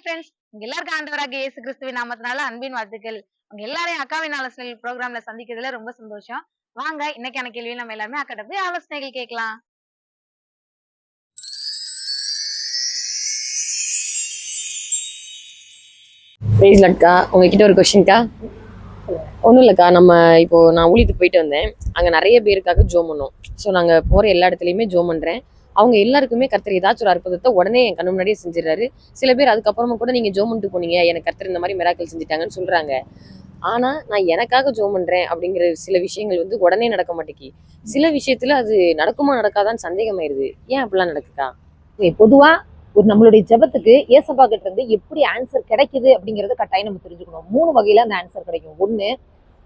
Hi friends உங்க எல்லாருக்கும் ஆண்டவராக இயேசு கிறிஸ்துவின் நாமத்தினால அன்பின் வாழ்த்துக்கள். உங்க எல்லாரையும் அக்காவின் ஆலோசனை ப்ரோக்ராம்ல சந்திக்கிறதுல ரொம்ப சந்தோஷம். வாங்க இன்னைக்கான கேள்வி நம்ம எல்லாருமே அக்கிட்ட போய் ஆலோசனைகள் கேட்கலாம். பிரைஸ் லட்கா உங்ககிட்ட ஒரு கொஷின்க்கா ஒன்றும் இல்லைக்கா. நம்ம இப்போ நான் ஊழியத்துக்கு போயிட்டு வந்தேன். அங்கே நிறைய பேருக்காக ஜோம் பண்ணோம். ஸோ நாங்கள் போகிற எல்லா இடத்துலையுமே ஜோம் பண்ணுறேன் அவங்க எல்லாருக்குமே கர்த்தர் ஏதாச்சும் ஒரு அற்புதத்தை உடனே என் கண்ணு முன்னாடியே செஞ்சிடறாரு. சில பேர் அதுக்கப்புறமா கூட நீங்கள் ஜோம் பண்ணிட்டு போனீங்க எனக்கு கர்த்தர் இந்த மாதிரி மிராக்கள் செஞ்சுட்டாங்கன்னு சொல்கிறாங்க ஆனால் நான் எனக்காக ஜோம் பண்ணுறேன் அப்படிங்கிற சில விஷயங்கள் வந்து உடனே நடக்க மாட்டேங்கி சில விஷயத்தில் அது நடக்குமா நடக்காதான்னு சந்தேகமாயிருது. ஏன் அப்படிலாம் நடக்குதா? பொதுவா ஒரு நம்மளுடைய ஜெபத்துக்கு ஏசப்பா கிட்ட இருந்து எப்படி ஆன்சர் கிடைக்குது அப்படிங்கறத கட்டாயம் நம்ம தெரிஞ்சுக்கணும். மூணு வகையில அந்த ஆன்சர் கிடைக்கும். ஒண்ணு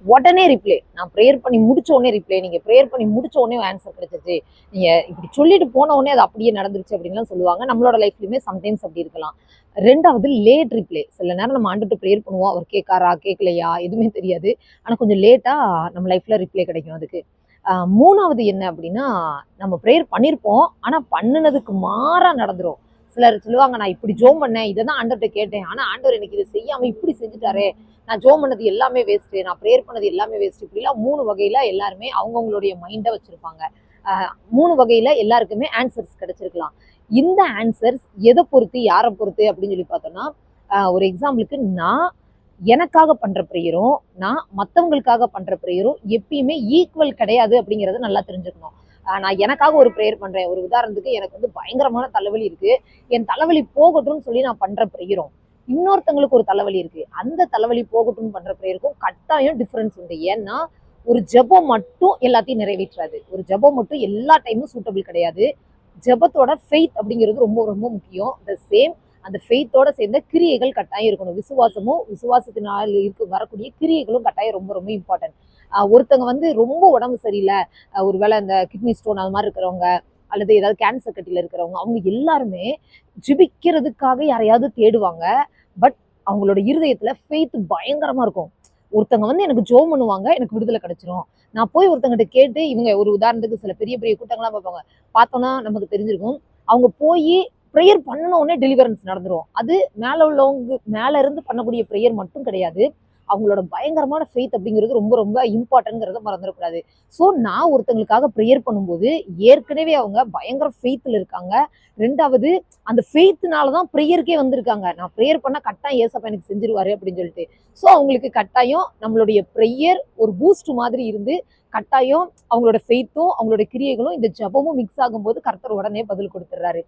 உடனே ரிப்ளை நான் ப்ரேயர் பண்ணி முடிச்ச உடனே ரிப்ளை நீங்க ப்ரேயர் பண்ணி முடிச்ச உடனே ஆன்சர் கிடைச்சிச்சு நீங்க இப்படி சொல்லிட்டு போன உடனே அது அப்படியே நடந்துருச்சு அப்படின்லாம் சொல்லுவாங்க. நம்மளோட லைஃப்லயுமே சம்டைம்ஸ் அப்படி இருக்கலாம். ரெண்டாவது லேட் ரிப்ளை சில நேரம் நம்ம ஆண்டுட்டு ப்ரேயர் பண்ணுவோம். அவர் கேட்காரா கேட்கலையா? எதுவுமே தெரியாது. ஆனா கொஞ்சம் லேட்டா நம்ம லைஃப்ல ரிப்ளை கிடைக்கும் அதுக்கு. மூணாவது என்ன அப்படின்னா நம்ம ப்ரேயர் பண்ணியிருப்போம் ஆனால் பண்ணுனதுக்கு மாறாக நடந்துடும் சிலர் சொல்லுவாங்க நான் இப்படி ஜோம் பண்ணேன் இதை தான் ஆண்டர்கிட்ட கேட்டேன். ஆனால் ஆண்டவர் எனக்கு இதை செய்யாமல் இப்படி செஞ்சுட்டாரே. நான் ஜோம் பண்ணது எல்லாமே வேஸ்ட்டு நான் ப்ரேயர் பண்ணது எல்லாமே வேஸ்ட் இப்படிலாம் மூணு வகையில் எல்லாருமே அவங்கவுங்களுடைய மைண்டை வச்சுருப்பாங்க. மூணு வகையில் எல்லாருக்குமே ஆன்சர்ஸ் கிடைச்சிருக்கலாம். இந்த ஆன்சர்ஸ் எதை பொறுத்து யாரை பொறுத்து அப்படின்னு சொல்லி பார்த்தோம்னா ஒரு எக்ஸாம்பிளுக்கு நான் எனக்காக பண்ணுற ப்ரேயரும் நான் மற்றவங்களுக்காக பண்ணுற ப்ரேயரும் எப்பயுமே ஈக்குவல் கிடையாது அப்படிங்கிறத நல்லா தெரிஞ்சுக்கணும். நான் எனக்காக ஒரு ப்ரேயர் பண்ணுறேன் ஒரு உதாரணத்துக்கு எனக்கு வந்து பயங்கரமான தலைவலி இருக்குது என் தலைவலி போகட்டும்னு சொல்லி நான் பண்ணுற ப்ரேயரும் இன்னொருத்தங்களுக்கு ஒரு தலைவலி இருக்குது அந்த தலைவலி போகட்டும்னு பண்ணுற ப்ரேயருக்கும் கட்டாயம் டிஃப்ரென்ஸ் உண்டு. ஏன்னா ஒரு ஜெபம் மட்டும் எல்லாத்தையும் நிறைவேற்றாது. ஒரு ஜெபம் மட்டும் எல்லா டைமும் சூட்டபிள் கிடையாது. ஜெபத்தோட ஃபெய்த் அப்படிங்கிறது ரொம்ப ரொம்ப முக்கியம். த சேம் அந்த ஃபெய்த்தோட சேர்ந்த கிரியைகள் கட்டாயம் இருக்கணும். விசுவாசமும் விசுவாசத்தினால் இருக்க வரக்கூடிய கிரியைகளும் கட்டாயம் ரொம்ப ரொம்ப இம்பார்ட்டன்ட் ஒருத்தங்க வந்து ரொம்ப உடம்பு சரியில்லை. ஒரு ஒருவேளை இந்த கிட்னி ஸ்டோன் அது மாதிரி இருக்கிறவங்க அல்லது ஏதாவது கேன்சர் கட்டியில் இருக்கிறவங்க அவங்க எல்லாருமே ஜிபிக்கிறதுக்காக யாரையாவது தேடுவாங்க. பட் அவங்களோட இருதயத்துல ஃபெய்த் பயங்கரமா இருக்கும். ஒருத்தங்க வந்து எனக்கு ஜோம் பண்ணுவாங்க எனக்கு விடுதலை கிடைச்சிரும். நான் போய் ஒருத்தங்கிட்ட கேட்டு இவங்க ஒரு உதாரணத்துக்கு சில பெரிய பெரிய கூட்டங்கள்லாம் பார்ப்பாங்க. பார்த்தோன்னா நமக்கு தெரிஞ்சிருக்கும். அவங்க போய் ப்ரேயர் பண்ணன உடனே டெலிவரன்ஸ் நடந்துரும். அது மேலே உள்ளவங்க மேலேருந்து பண்ணக்கூடிய ப்ரேயர் மட்டும் கிடையாது. அவங்களோட பயங்கரமான ஃபெய்த் அப்படிங்கிறது ரொம்ப ரொம்ப இம்பார்ட்டன்ங்கிறத மறந்துடக்கூடாது. ஸோ நான் ஒருத்தங்களுக்காக ப்ரேயர் பண்ணும்போது ஏற்கனவே அவங்க பயங்கர ஃபெய்த்தில் இருக்காங்க. ரெண்டாவது அந்த ஃபெய்த்னால தான் ப்ரேயருக்கே வந்திருக்காங்க. நான் ப்ரேயர் பண்ண கட்டாயம் ஏசப்பா எனக்கு செஞ்சிருவாரு அப்படின்னு சொல்லிட்டு. ஸோ அவங்களுக்கு கட்டாயம் நம்மளுடைய ப்ரேயர் ஒரு பூஸ்ட் மாதிரி இருந்து கட்டாயம் அவங்களோட ஃபெய்த்தும் அவங்களோட கிரியைகளும் இந்த ஜபமும் மிக்ஸ் ஆகும்போது கர்த்தர் உடனே பதில் கொடுத்துட்றாரு.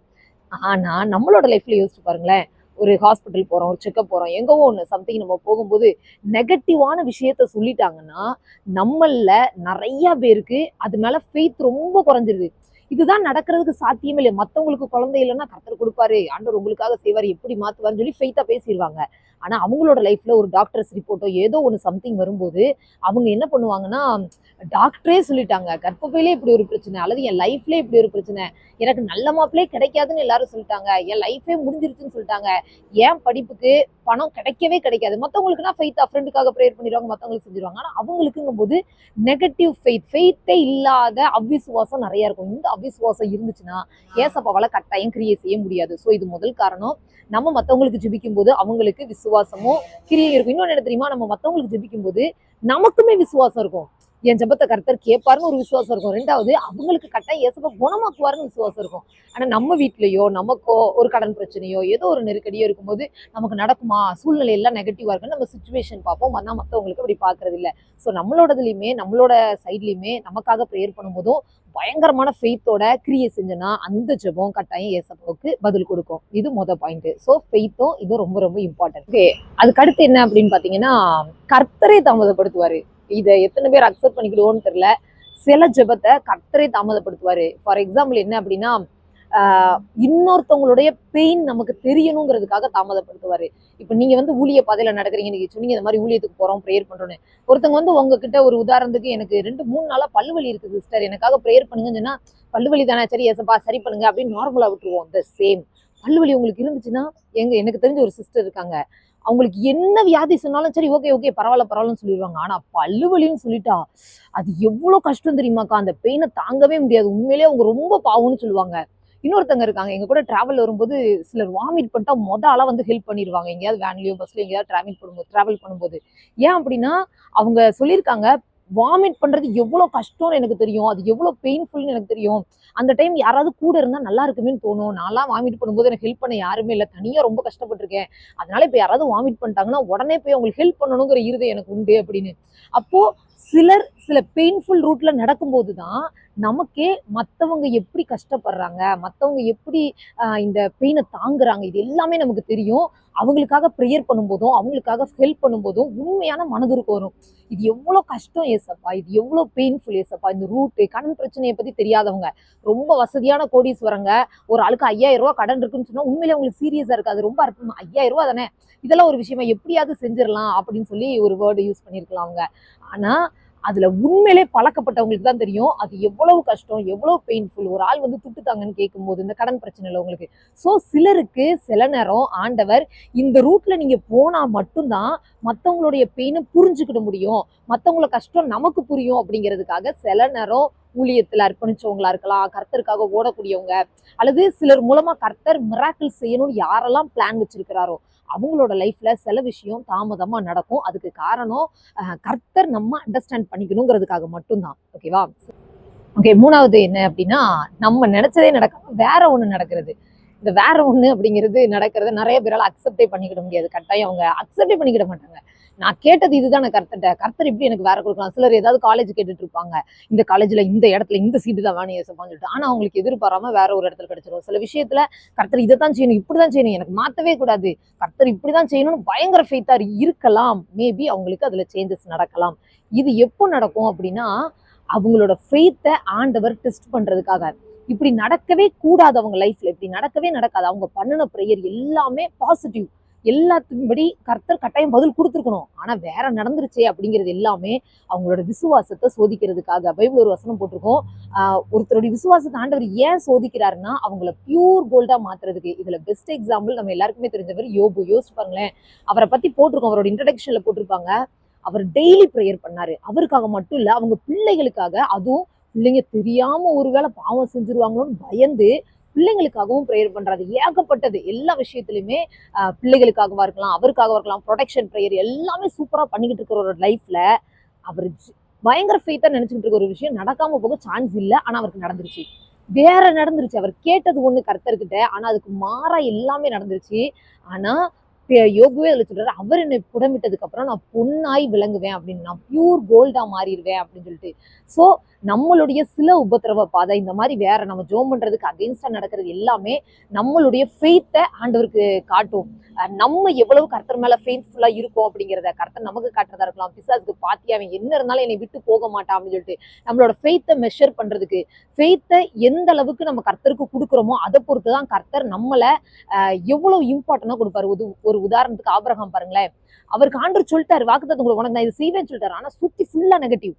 ஆனா நம்மளோட லைஃப்ல யோசிச்சு பாருங்களேன். ஒரு ஹாஸ்பிட்டல் போகிறோம் ஒரு செக்கப் போகிறோம் எங்கவோ ஒன்று சம்திங் நம்ம போகும்போது நெகட்டிவான விஷயத்த சொல்லிட்டாங்கன்னா நம்மளில் நிறையா பேருக்கு அது மேலே ஃபெய்த் ரொம்ப குறைஞ்சிருது. இதுதான் நடக்கிறதுக்கு சாத்தியமே இல்லை மற்றவங்களுக்கு குழந்தை இல்லைன்னா கத்தர் கொடுப்பாரு ஆண்டவர் உங்களுக்காக செய்வார் எப்படி மாற்றுவார்னு சொல்லி ஃபெய்த்தாக பேசிடுவாங்க ஆனால் அவங்களோட லைஃப்பில் ஒரு டாக்டர்ஸ் ரிப்போர்ட்டோ ஏதோ ஒன்று சம்திங் வரும்போது அவங்க என்ன பண்ணுவாங்கன்னா டாக்டரே சொல்லிட்டாங்க கர்ப்பப்பையிலே இப்படி ஒரு பிரச்சனை அல்லது என் லைஃப்ல இப்படி ஒரு பிரச்சனை எனக்கு நல்ல மாப்பிளே கிடைக்காதுன்னு எல்லாரும் சொல்லிட்டாங்க என் லைஃபே முடிஞ்சிருச்சுன்னு சொல்லிட்டாங்க ஏன் படிப்புக்கு பணம் கிடைக்கவே கிடைக்காது. மற்றவங்களுக்குனா ஃபெய்த் ஃப்ரெண்டுக்காக ப்ரேயர் பண்ணிடுவாங்க மற்றவங்களுக்கு செஞ்சிருவாங்க. ஆனால் அவங்களுக்குங்கும் போது நெகட்டிவ் ஃபெய்த் ஃபெய்த்தே இல்லாத அவ்விசுவாசம் நிறைய இருக்கும். இந்த அவ்விசுவாசம் இருந்துச்சுன்னா ஏசப்பாவால் கட்டாயம் கிரியேட் செய்ய முடியாது. ஸோ இது முதல் காரணம். நம்ம மற்றவங்களுக்கு ஜிபிக்கும் போது அவங்களுக்கு விசுவாசமும் கிரியை இருக்கும். இன்னொன்று என்ன தெரியுமா? நம்ம மற்றவங்களுக்கு ஜெபிக்கும் போது நமக்குமே விசுவாசம் இருக்கும். என் ஜெபத்தை கர்த்தர் கேட்பாருன்னு ஒரு விசுவாசம் இருக்கும். ரெண்டாவது அவங்களுக்கு கட்டாயம் ஏசப்ப குணமாக்குவாருன்னு விசுவாசம் இருக்கும். ஆனால் நம்ம வீட்லேயோ நமக்கோ ஒரு கடன் பிரச்சனையோ ஏதோ ஒரு நெருக்கடியோ இருக்கும்போது நமக்கு நடக்குமா? சூழ்நிலை எல்லாம் நெகட்டிவாக இருக்குன்னு நம்ம சுச்சுவேஷன் பார்ப்போம். ஆனால் மற்றவங்களுக்கு அப்படி பார்க்கறது இல்லை. ஸோ நம்மளோடதுலையுமே நம்மளோட சைட்லையுமே நமக்காக ப்ரேயர் பண்ணும்போதும் பயங்கரமான ஃபெய்த்தோட கிரியை செஞ்சோன்னா அந்த ஜெபம் கட்டாயம் ஏசப்பாவுக்கு பதில் கொடுக்கும். இது மொதல் பாயிண்ட் ஸோ ஃபெய்த்தும் இது ரொம்ப ரொம்ப இம்பார்ட்டன்ட் ஓகே அதுக்கு அடுத்து என்ன அப்படின்னு பார்த்தீங்கன்னா கர்த்தரை தாமதப்படுத்துவார். இதை எத்தனை பேர் அக்செப்ட் பண்ணிக்கிடுவோன்னு தெரியல. சில ஜெபத்தை கர்த்தரை தாமதப்படுத்துவார். ஃபார் எக்ஸாம்பிள் என்ன அப்படின்னா இன்னொருத்தவங்களுடைய பெயின் நமக்கு தெரியணுங்கிறதுக்காக தாமதப்படுத்துவாரு. இப்போ நீங்க வந்து ஊழிய பாதையில நடக்கிறீங்க நீங்க சொன்னீங்க இந்த மாதிரி ஊழியத்துக்கு போறோம் ப்ரேயர் பண்றோன்னு ஒருத்தவங்க வந்து உங்ககிட்ட ஒரு உதாரணத்துக்கு எனக்கு ரெண்டு மூணு நாளா பல்வலி இருக்கு சிஸ்டர் எனக்காக ப்ரேயர் பண்ணுங்கன்னு சொன்னா பல்வலி தானே சரி எசப்பா சரி பண்ணுங்க அப்படின்னு நார்மலா விட்டுருவோம் த சேம் பல்வலி உங்களுக்கு இருந்துச்சுன்னா எங்க எனக்கு தெரிஞ்ச ஒரு சிஸ்டர் இருக்காங்க. அவங்களுக்கு என்ன வியாதி சொன்னாலும் சரி ஓகே ஓகே பரவாயில்ல பரவாயில்லன்னு சொல்லிடுவாங்க. ஆனா பல்லுவலின்னு சொல்லிட்டா அது எவ்வளவு கஷ்டம் தெரியுமாக்கா? அந்த பெயினை தாங்கவே முடியாது. உண்மையிலேயே அவங்க ரொம்ப பாவம்னு சொல்லுவாங்க. இன்னொருத்தங்க இருக்காங்க. எங்க கூட டிராவல் வரும்போது சிலர் வாமிட் பண்ணிட்டா மொத ஆளாக வந்து ஹெல்ப் பண்ணிடுவாங்க எங்கேயாவது வேன்லயோ பஸ்லயோ எங்கேயாவது டிராவல் பண்ணும்போது டிராவல் பண்ணும்போது. ஏன் அப்படின்னா அவங்க சொல்லியிருக்காங்க வாமிட் பண்றது எவ்வளவு கஷ்டம்னு எனக்கு தெரியும். அது எவ்வளவு பெயின்ஃபுல்னு எனக்கு தெரியும். அந்த டைம் யாராவது கூட இருந்தா நல்லா இருக்குமேன்னு தோணும். நான்லாம் வாமிட் பண்ணும்போது எனக்கு ஹெல்ப் பண்ண யாருமே இல்லை. தனியா ரொம்ப கஷ்டப்பட்டிருக்கேன். அதனால இப்ப யாராவது வாமிட் பண்ணிட்டாங்கன்னா உடனே போய் அவங்களுக்கு ஹெல்ப் பண்ணணுங்கிற இருதயம் எனக்கு உண்டு அப்படின்னு. அப்போ சிலர் சில பெயின்ஃபுல் ரூட்ல நடக்கும்போது தான் நமக்கே மற்றவங்க எப்படி கஷ்டப்படுறாங்க மற்றவங்க எப்படி இந்த பெயினை தாங்குறாங்க இது எல்லாமே நமக்கு தெரியும். அவங்களுக்காக ப்ரேயர் பண்ணும்போதும் அவங்களுக்காக ஹெல்ப் பண்ணும்போதும் உண்மையான மனதிற்கு வரும். இது எவ்வளோ கஷ்டம் ஏசப்பா இது எவ்வளோ பெயின்ஃபுல் ஏசப்பா இந்த ரூட்டு கடன் பிரச்சனையை பற்றி தெரியாதவங்க. ரொம்ப வசதியான கோடீஸ்வரங்க. ஒரு ஆளுக்கு ஐயாயிரம் ரூபா கடன் இருக்குன்னு சொன்னால் உண்மையிலே உங்களுக்கு சீரியஸா இருக்காது. ரொம்ப அற்புதமா ஐயாயிரம் ரூபா தானே? இதெல்லாம் ஒரு விஷயமா எப்படியாவது செஞ்சிடலாம் அப்படின்னு சொல்லி ஒரு வேர்டு யூஸ் பண்ணியிருக்கலாம் அவங்க. ஆனால் அதுல உண்மையிலே பழக்கப்பட்டவங்களுக்கு தான் தெரியும். அது எவ்வளவு கஷ்டம் எவ்வளவு பெயின்ஃபுல் ஒரு ஆள் வந்து துட்டுத்தாங்கன்னு கேட்கும்போது இந்த கடன் பிரச்சனை இல்லை உங்களுக்கு. ஸோ சிலருக்கு சில நேரம் ஆண்டவர் இந்த ரூட்ல நீங்க போனா மட்டும்தான் மற்றவங்களுடைய பெயினை புரிஞ்சுக்கிட முடியும். மற்றவங்களோட கஷ்டம் நமக்கு புரியும் அப்படிங்கிறதுக்காக சில நேரம் ஊழியத்துல அர்ப்பணிச்சவங்களா இருக்கலாம் கர்த்தருக்காக ஓடக்கூடியவங்க அல்லது சிலர் மூலமா கர்த்தர் மிராக்கிள் செய்யணும்னு யாரெல்லாம் பிளான் வச்சிருக்கிறாரோ அவங்களோட லைஃப்ல சில விஷயம் தாமதமா நடக்கும். அதுக்கு காரணம் கர்த்தர் நம்ம அண்டர்ஸ்டாண்ட் பண்ணிக்கணுங்கிறதுக்காக மட்டும்தான். ஓகேவா ஓகே மூணாவது என்ன அப்படின்னா நம்ம நினைச்சதே நடக்காம வேற ஒண்ணு நடக்கிறது. இந்த வேற ஒண்ணு அப்படிங்கிறது நடக்கிறத நிறைய பேரால் அக்செப்டே பண்ணிக்கிட முடியாது. கட்டாயம் அவங்க அக்செப்டே பண்ணிக்கிட மாட்டாங்க. நான் கேட்டது இதுதானே கர்த்தட்ட கர்த்தர் இப்படி எனக்கு வேற கொடுக்கலாம். சிலர் ஏதாவது காலேஜ் கேட்டுட்டு இருப்பாங்க. இந்த காலேஜ்ல இந்த இடத்துல இந்த சீட்டு தான் வேணும் ஏசப்பான்னு சொல்லிட்டு. ஆனா அவங்களுக்கு எதிர்பாராம வேற ஒரு இடத்துல கிடைச்சிடும் சில விஷயத்துல கர்த்தர் இதை தான் செய்யணும் இப்படிதான் செய்யணும். எனக்கு மாத்தவே கூடாது. கர்த்தர் இப்படிதான் செய்யணும்னு பயங்கர ஃபெய்த்தா இருக்கலாம். மேபி அவங்களுக்கு அதுல சேஞ்சஸ் நடக்கலாம். இது எப்போ நடக்கும் அப்படின்னா அவங்களோட ஃபெய்த்தை ஆண்டவர் டெஸ்ட் பண்றதுக்காக. இப்படி நடக்கவே கூடாது அவங்க லைஃப்ல இப்படி நடக்கவே நடக்காது. அவங்க பண்ணின ப்ரேயர் எல்லாமே பாசிட்டிவ் எல்லாத்துக்கும்படி கர்த்தர் கட்டாயம் பதில் கொடுத்துருக்கணும். ஆனால் வேற நடந்துருச்சே அப்படிங்கிறது எல்லாமே அவங்களோட விசுவாசத்தை சோதிக்கிறதுக்காக. பைபிள் ஒரு வசனம் போட்டிருக்கோம். ஒருத்தருடைய விசுவாசத்தை ஆண்டவர் ஏன் சோதிக்கிறாருன்னா அவங்கள பியூர் கோல்டாக மாத்துறதுக்கு. இதில் பெஸ்ட் எக்ஸாம்பிள் நம்ம எல்லாருக்குமே தெரிஞ்சவர் யோபு. யோசிச்சு பாருங்களேன். அவரை பற்றி போட்டிருக்கோம். அவரோட இன்ட்ரடக்ஷனில் போட்டிருப்பாங்க. அவர் டெய்லி ப்ரேயர் பண்ணாரு. அவருக்காக மட்டும் இல்லை அவங்க பிள்ளைகளுக்காக அதுவும் பிள்ளைங்க தெரியாம ஒருவேளை பாவம் செஞ்சிருவாங்களோன்னு பயந்து பிள்ளைங்களுக்காகவும் ப்ரேயர் பண்றாரு. ஏகப்பட்டது. எல்லா விஷயத்துலையுமே பிள்ளைகளுக்காகவா இருக்கலாம் அவருக்காகவா இருக்கலாம் ப்ரொடெக்ஷன் ப்ரேயர் எல்லாமே சூப்பரா பண்ணிக்கிட்டு இருக்கிற ஒரு லைஃப்ல அவர் பயங்கர ஃபெய்த்தா நினைச்சுக்கிட்டு இருக்க ஒரு விஷயம் நடக்காம போக சான்ஸ் இல்லை. ஆனா அவருக்கு நடந்துருச்சு. வேற நடந்துருச்சு. அவர் கேட்டது ஒண்ணு கர்த்தர்கிட்ட. ஆனா அதுக்கு மாறா எல்லாமே நடந்துருச்சு. ஆனா யோகுவே அதில் சொல்றாரு அவர் என்னை புடமிட்டதுக்கு அப்புறம் நான் பொண்ணாய் விளங்குவேன் அப்படின்னு. நான் பியூர் கோல்டா மாறிடுவேன் அப்படின்னு சொல்லிட்டு. ஸோ நம்மளுடைய சில உபத்திரவ பாதை இந்த மாதிரி வேற நம்ம ஜோம் பண்றதுக்கு அகெயின்ஸ்டா நடக்கிறது எல்லாமே நம்மளுடைய ஃபெய்த்தை ஆண்டவருக்கு காட்டும். நம்ம எவ்வளவு கர்த்தர் மேல ஃபெய்த்ஃபுல்லா இருக்கோம் அப்படிங்கிறத கர்த்தர் நமக்கு காட்டுறதா இருக்கலாம். பிசாஸ்க்கு பாத்தியா அவன் என்ன இருந்தாலும் என்னை விட்டு போக மாட்டான் அப்படின்னு சொல்லிட்டு நம்மளோட ஃபெய்த்தை மெஷர் பண்றதுக்கு ஃபெய்த்தை எந்த அளவுக்கு நம்ம கர்த்தருக்கு கொடுக்குறோமோ அதை பொறுத்து தான் கர்த்தர் நம்மளை எவ்வளவு இம்பார்ட்டண்டா கொடுப்பாரு. ஒரு ஒரு உதாரணத்துக்கு ஆபரகம் பாருங்களேன். அவருக்கு ஆண்டு சொல்லிட்டாரு வாக்குத்தத்தம் கூட உனக்கு நான் இது செய்வேன்னு சொல்லிட்டாரு. ஆனா சுத்தி ஃபுல்லா நெகட்டிவ்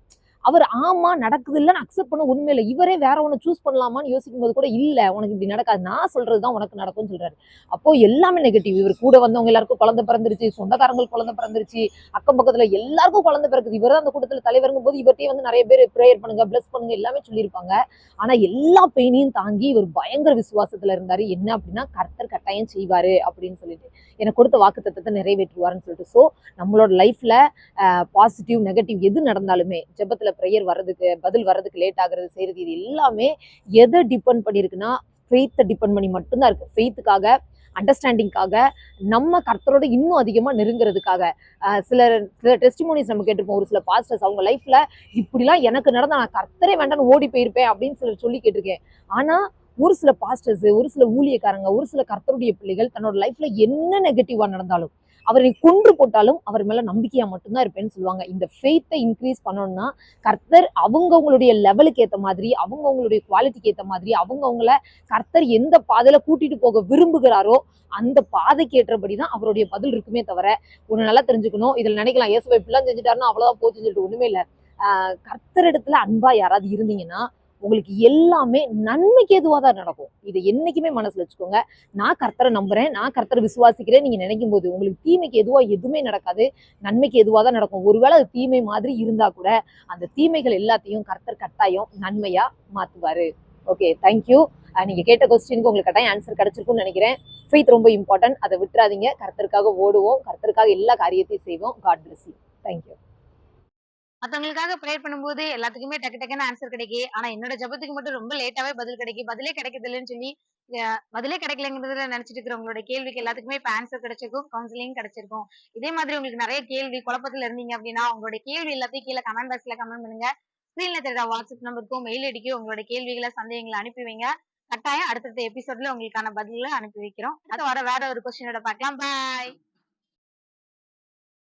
அவர் ஆமா நடக்குது இல்லைன்னு அக்செப்ட் பண்ண உண்மை இல்லை. இவரே வேற ஒன்று சூஸ் பண்ணலாமான்னு யோசிக்கும் போது கூட இல்லை உனக்கு இப்படி நடக்காது. நான் சொல்றதுதான் உனக்கு நடக்கும்னு சொல்றாரு. அப்போ எல்லாமே நெகட்டிவ் இவர் கூட வந்தவங்க எல்லாருக்கும் குழந்தை பிறந்துருச்சு சொந்தக்காரங்களுக்கு குழந்தை பிறந்துருச்சு அக்கம் பக்கத்துல எல்லாருக்கும் குழந்தை பிறக்குது. இவர் தான் அந்த கூட்டத்துல தலைவருங்கும் போது இவர்கிட்டயே வந்து நிறைய பேர் ப்ரேயர் பண்ணுங்க பிளஸ் பண்ணுங்க எல்லாமே சொல்லியிருப்பாங்க. ஆனா எல்லா பெயினையும் தாங்கி இவர் பயங்கர விசுவாசத்துல இருந்தாரு. என்ன அப்படின்னா கர்த்தர் கட்டாயம் செய்வாரு அப்படின்னு சொல்லிட்டு. எனக்கு கொடுத்த வாக்கு தத்தத்தை நிறைவேற்றுவாருன்னு சொல்லிட்டு. ஸோ நம்மளோட லைஃப்ல பாசிட்டிவ் நெகட்டிவ் எது நடந்தாலுமே ஜெபத்தில் ப்ரேயர் வர்றதுக்கு பதில் வர்றதுக்கு லேட் ஆகுறது செய்கிறது இது எல்லாமே எதை டிபெண்ட் பண்ணியிருக்குன்னா ஃபெய்த்தை டிபெண்ட் பண்ணி மட்டும்தான் இருக்கு. ஃபெய்த்துக்காக அண்டர்ஸ்டாண்டிங்காக நம்ம கர்த்தரோட இன்னும் அதிகமாக நெருங்குறதுக்காக. அஹ் சில சில டெஸ்டிமோனிஸ் நம்ம கேட்டிருப்போம். ஒரு சில பாஸ்டர்ஸ் அவங்க லைஃப்பில் இப்படிலாம் எனக்கு நடந்த நான் கர்த்தரே வேண்டாம்னு ஓடி போயிருப்பேன் அப்படின்னு சிலர் சொல்லி கேட்டிருக்கேன். ஆனால் ஒரு சில பாஸ்டர்ஸ் ஒரு சில ஊழியக்காரங்க ஒரு சில கர்த்தருடைய பிள்ளைகள் தன்னோட லைஃப்பில் என்ன நெகட்டிவாக நடந்தாலும் அவரை கொன்று போட்டாலும் அவர் மேல நம்பிக்கையா மட்டும்தான் இருப்பேன்னு சொல்லுவாங்க. இந்த ஃபெய்த்தை இன்க்ரீஸ் பண்ணணும்னா கர்த்தர் அவங்கவுங்களுடைய லெவலுக்கு ஏத்த மாதிரி அவங்கவுங்களுடைய குவாலிட்டிக்கு ஏத்த மாதிரி அவங்கவுங்கள கர்த்தர் எந்த பாதையில கூட்டிட்டு போக விரும்புகிறாரோ அந்த பாதைக்கு ஏற்றபடி தான் அவருடைய பதில் இருக்குமே தவிர ஒண்ணு நல்லா தெரிஞ்சுக்கணும் இதுல நினைக்கலாம். இயேசுவை இப்படிலாம் செஞ்சுட்டாருன்னா அவ்வளவுதான் போச்சுன்னு சொல்லிட்டு ஒண்ணுமே இல்ல. ஆஹ் கர்த்தரிடத்துல அன்பா யாராவது இருந்தீங்கன்னா உங்களுக்கு எல்லாமே நன்மைக்கு எதுவாக தான் நடக்கும். இதை என்னைக்குமே மனசில் வச்சுக்கோங்க. நான் கர்த்தரை நம்புறேன் நான் கர்த்தரை விசுவாசிக்கிறேன் நீங்கள் நினைக்கும் போது உங்களுக்கு தீமைக்கு எதுவாக எதுவுமே நடக்காது. நன்மைக்கு எதுவாக தான் நடக்கும். ஒருவேளை அது தீமை மாதிரி இருந்தால் கூட அந்த தீமைகள் எல்லாத்தையும் கர்த்தர் கட்டாயம் நன்மையாக மாற்றுவார் ஓகே தேங்க்யூ நீங்கள் கேட்ட கொஸ்டினுக்கு உங்களுக்கு கட்டாயம் ஆன்சர் கிடைச்சிருக்கும்னு நினைக்கிறேன். ஃபெய்த் ரொம்ப இம்பார்ட்டன்ட் அதை விட்டுறாதீங்க. கர்த்தருக்காக ஓடுவோம். கர்த்தருக்காக எல்லா காரியத்தையும் செய்வோம். God bless you thank you மத்தவங்களுக்காக prayer பண்ணும்போது எல்லாத்துக்குமே டக்கு டக்குன்னு ஆன்சர் கிடைக்கு ஆனா என்னோட ஜெபத்துக்கு மட்டும் ரொம்ப லேட்டாவே பதில் கிடைக்கும் பதிலே கிடைக்கிறது இல்லைன்னு சொல்லி பதிலே கிடைக்கலங்கிறதுல நினைச்சிட்டு இருக்கிறவங்களோட கேள்விக்கு எல்லாத்துக்குமே இப்ப ஆன்சர் கிடைச்சிருக்கும் கவுன்சிலிங் கிடைச்சிருக்கும். இதே மாதிரி உங்களுக்கு நிறைய கேள்வி குழப்பத்துல இருந்தீங்க அப்படின்னா உங்களோட கேள்வி எல்லாத்தையும் கீழே கமெண்ட் பாக்ஸ்ல கமெண்ட் பண்ணுங்க. ஸ்கிரீன்ல தெரியுற வாட்ஸ்அப் நம்பருக்கும் மெயில் அடிக்கும் உங்களோட கேள்விகளை சந்தேகங்களை அனுப்பி வைங்க. கட்டாயம் அடுத்தடுத்த எபிசோட்ல உங்களுக்கான பதில்களை அனுப்பி வைக்கிறோம். அது வர வேற ஒரு கொஸ்டினோட பார்க்கலாம். பாய்